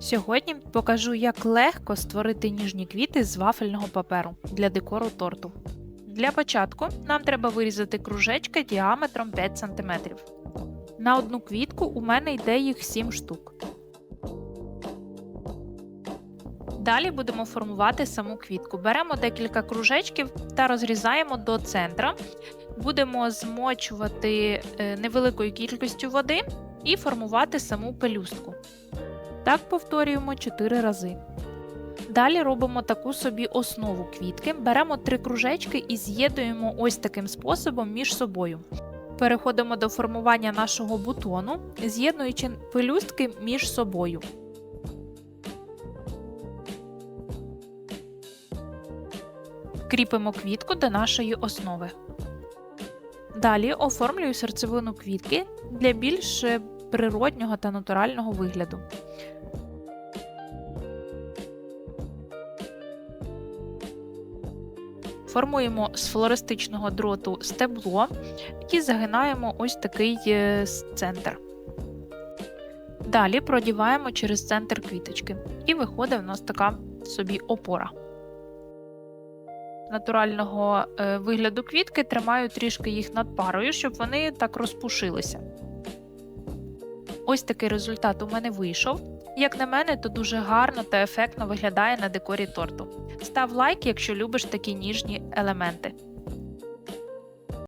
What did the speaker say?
Сьогодні покажу, як легко створити ніжні квіти з вафельного паперу для декору торту. Для початку нам треба вирізати кружечки діаметром 5 см. На одну квітку у мене йде їх 7 штук. Далі будемо формувати саму квітку. Беремо декілька кружечків та розрізаємо до центра. Будемо змочувати е, невеликою кількістю води і формувати саму пелюстку. Так повторюємо 4 рази. Далі робимо таку собі основу квітки. Беремо три кружечки і з'єднуємо ось таким способом між собою. Переходимо до формування нашого бутону, з'єднуючи пелюстки між собою. Кріпимо квітку до нашої основи. Далі оформлюю серцевину квітки для більш природнього та натурального вигляду. Формуємо з флористичного дроту стебло і загинаємо ось такий е, центр. Далі продіваємо через центр квіточки, і виходить в нас така собі опора. Натурального е, вигляду квітки тримаю трішки їх над парою, щоб вони так розпушилися. Ось такий результат у мене вийшов. Як на мене, то дуже гарно та ефектно виглядає на декорі торту. Став лайк, якщо любиш такі ніжні елементи.